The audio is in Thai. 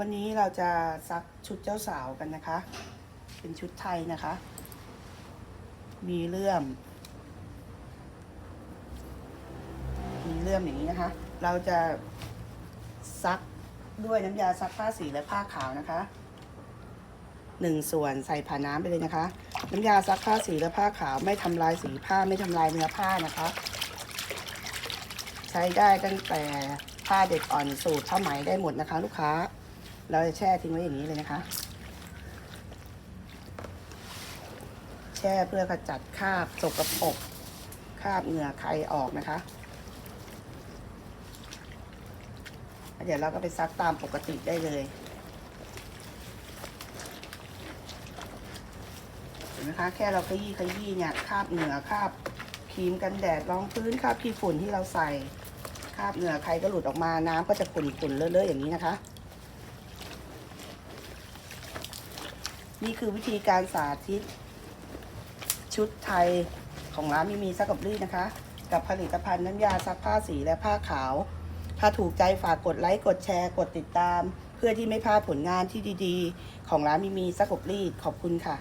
วันนี้เราจะซักชุดเจ้าสาวกันนะคะ เป็นชุดไทยนะคะ มีเลื่อม มีเลื่อมอย่างนี้นะคะ เราจะซักด้วยน้ำยาซักผ้าสีและผ้าขาวนะคะหนึ่งส่วนใส่ผ่าน้ำไปเลยนะคะ น้ำยาซักผ้าสีและผ้าขาวไม่ทำลายสีผ้าไม่ทำลายเนื้อผ้านะคะ ใช้ได้ตั้งแต่ผ้าเด็กอ่อนสูตรผ้าไหมได้หมดนะคะ ลูกค้า เราจะแช่ทิ้งไว้อย่างนี้เลยนะคะ แช่เพื่อขจัดคราบสกปรกคราบเหงื่อใครออกนะคะ เดี๋ยวเราก็ไปซักตามปกติได้เลยเห็นไหมคะแค่เราขยี้ขยี้เนี่ยคราบเหงื่อคราบครีมกันแดดรองพื้นคราบขี้ฝุ่นที่เราใส่คราบเหงื่อใครก็หลุดออกมาน้ำก็จะขุ่นๆเลอะๆอย่างนี้นะคะ นี่คือวิธีการสาธิต ชุดไทยของร้านมีมีซักกับรี่นะคะ กับผลิตภัณฑ์น้ำยาซักผ้าสีและผ้าขาว ถ้าถูกใจฝากกดไลค์ กดแชร์ กดติดตาม เพื่อที่ไม่พลาดผลงานที่ดี ๆ ของร้านมีมีซักกับรี่ขอบคุณค่ะ